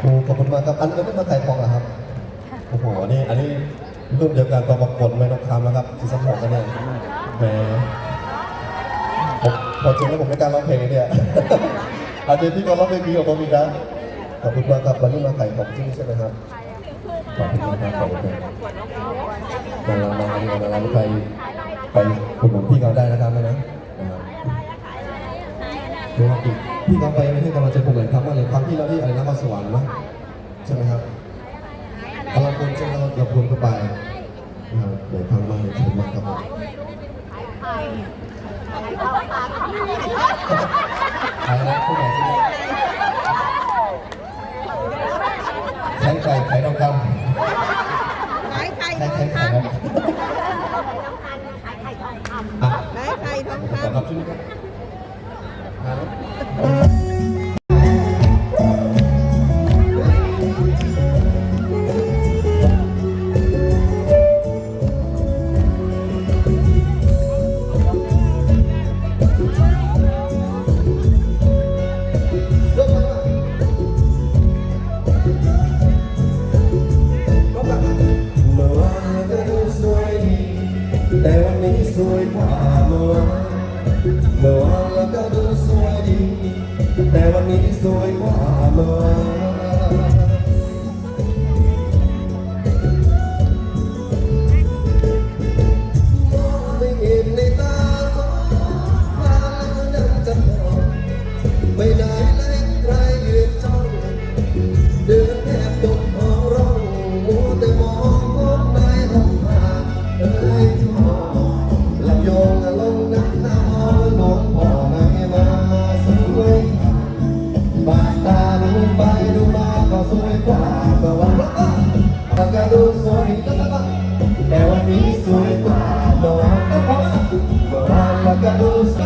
โอ้ขอบคุณมากครับ อันนี้ไม่มาขายของเหรอครับ โอ้โห อันนี้ อันนี้รุ่นเดียวกันตอนประกวดไม่ต้องคำแล้วครับที่สมองกันเนี่ยแหมผมพอจริงแล้วผมไม่กล้ารร้องเพลงเลยเนี่ยอาจจะที่ก็ร้องเพลงดีกว่าผมอีกนะขอบคุณมากครับวันนี้มาขายของจริงใช่ไหมครับขอบคุณมากครับขอบคุณครับมาลามาดีมาลาไปไปอุดหนุนพี่เขาได้นะครับนะนะครับดูว่าพี่ พี่เขาไปไม่ใช่กำลังใจผมเลยครับว่าเลยครั้งที่เราที่อะไรนะมาสวรรค์มั้งใช่ไหมครับกำลังคนใช่ไหมครับเราพูนเข้าไปนะครับเดี๋ยวพังมาเลยขอบคุณมากครับผมใครนะผู้ไหนที่นี่ใช้ไก่ไข่ทองคำขายไข่ใช้ไข่ แต่วันนี้สวยกว่าเมื่อวานเมื่อวานแล้วก็ดูสวยดี แต่วันนี้สวยกว่าเมื่อวานมองไม่เห็นในตาสองตาแล้วยังจะมองไม่ได้ แล้วก็ดูส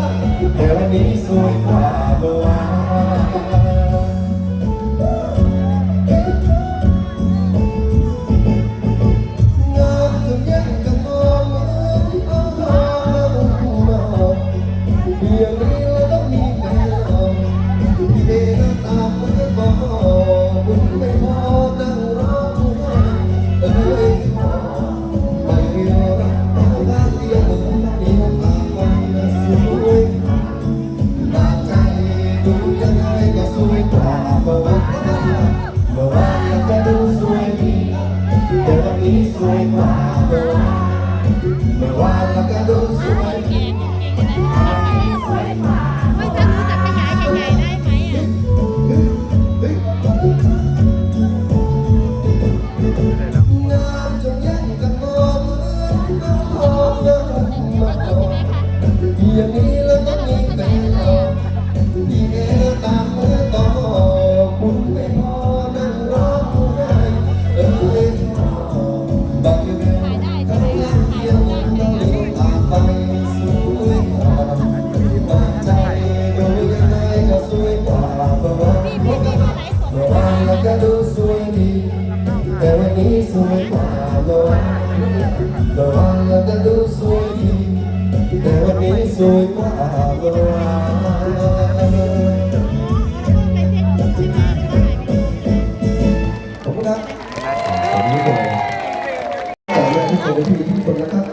อบคุณทุกคนที่ทุกคนนะครับ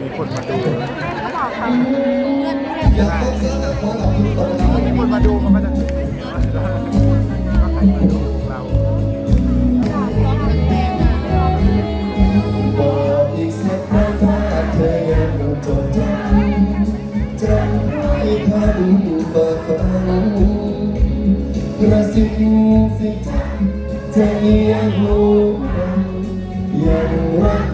มีคนมาดูอยากต้องเสียงขอขอบคุณทุกคนนะครับมีคนมาดูมันก็จะถึงก็ใครมาดูเราบอกอีกสักครั้งถ้าเธอยังจดจำจำให้คำฝากฝังกระซิบสิเธอยังรู้ ยั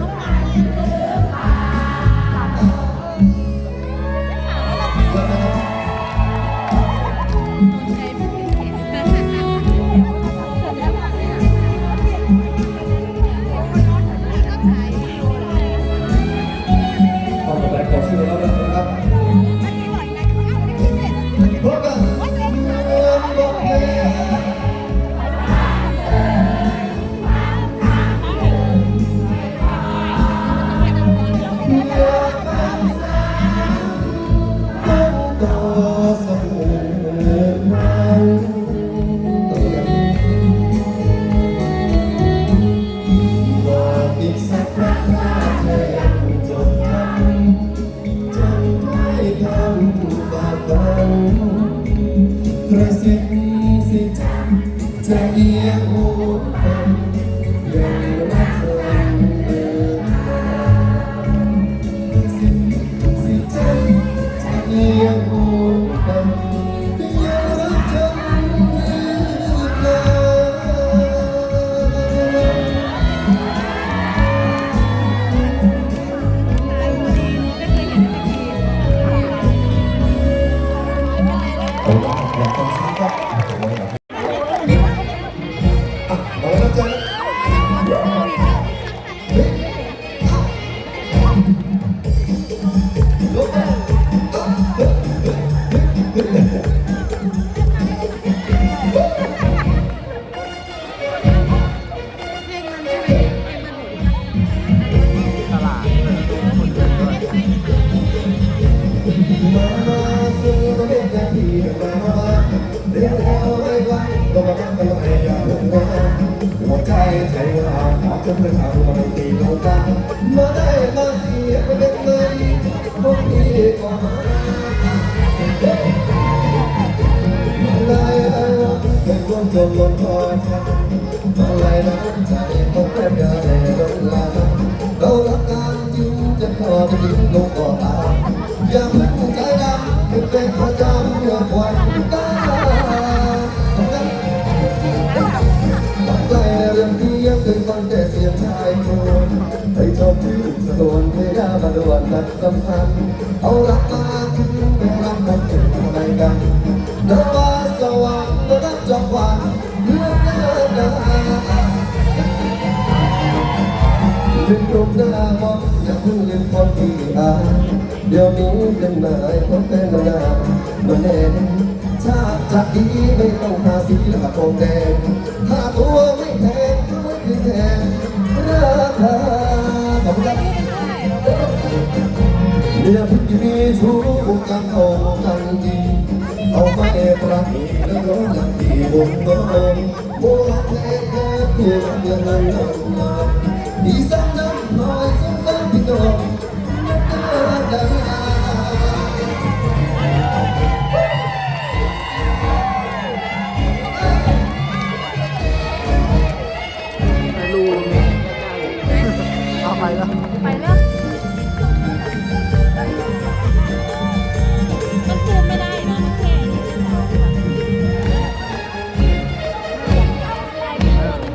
พันเอาลักมาถึงรักมาถึงในกันดนว่าสว่างรักจอมวันเมื่อเดินเดินดึงตรงหน้ามองอยากพิ่งลืมคนามที่อาเดี๋ยวนี้เป็นนายของเป็นนายมาแน่ชาติจากนี้ไม่ต้องทาสีและกองแดง จังโอ้ทันทีเอาไปปรักแล้วร้องทับุกวงก็องบวกเลขแค่เพียงเดือนละหนึ่งนาทีสักน้ำน้อยสักสักพี่น้องนักเตะได้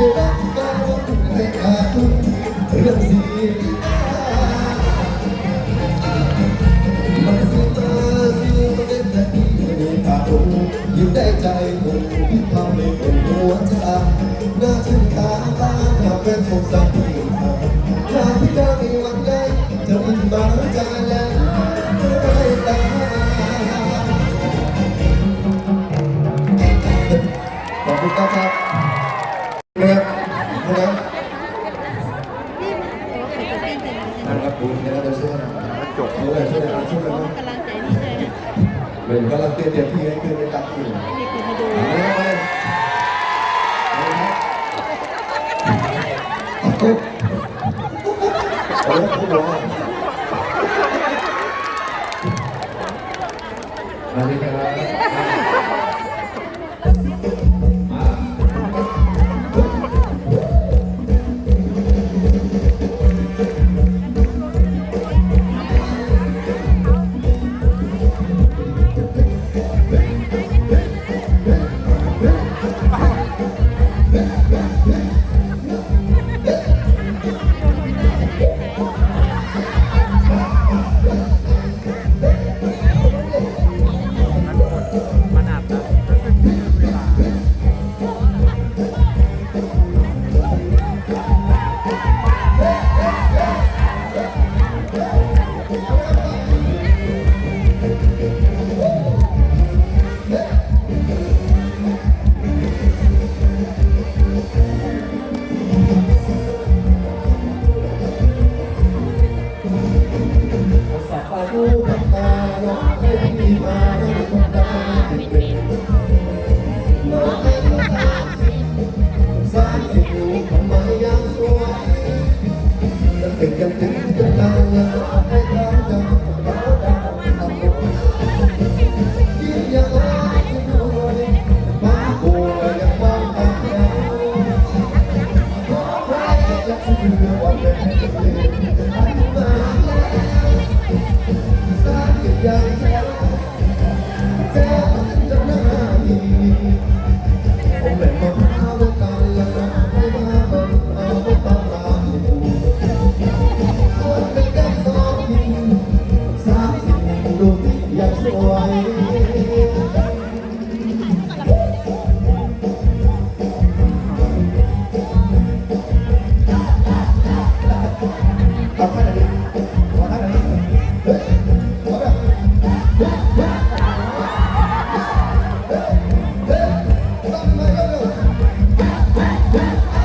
อยู่ได้ใจผมที่ทำให้ผมหัวใจหน้าชื่นตาตาทำเป็นสงสารที่ากที่เธอมีวันใดจะมันมาใจแล้วไม่ตายขอบคุณครั あれから ว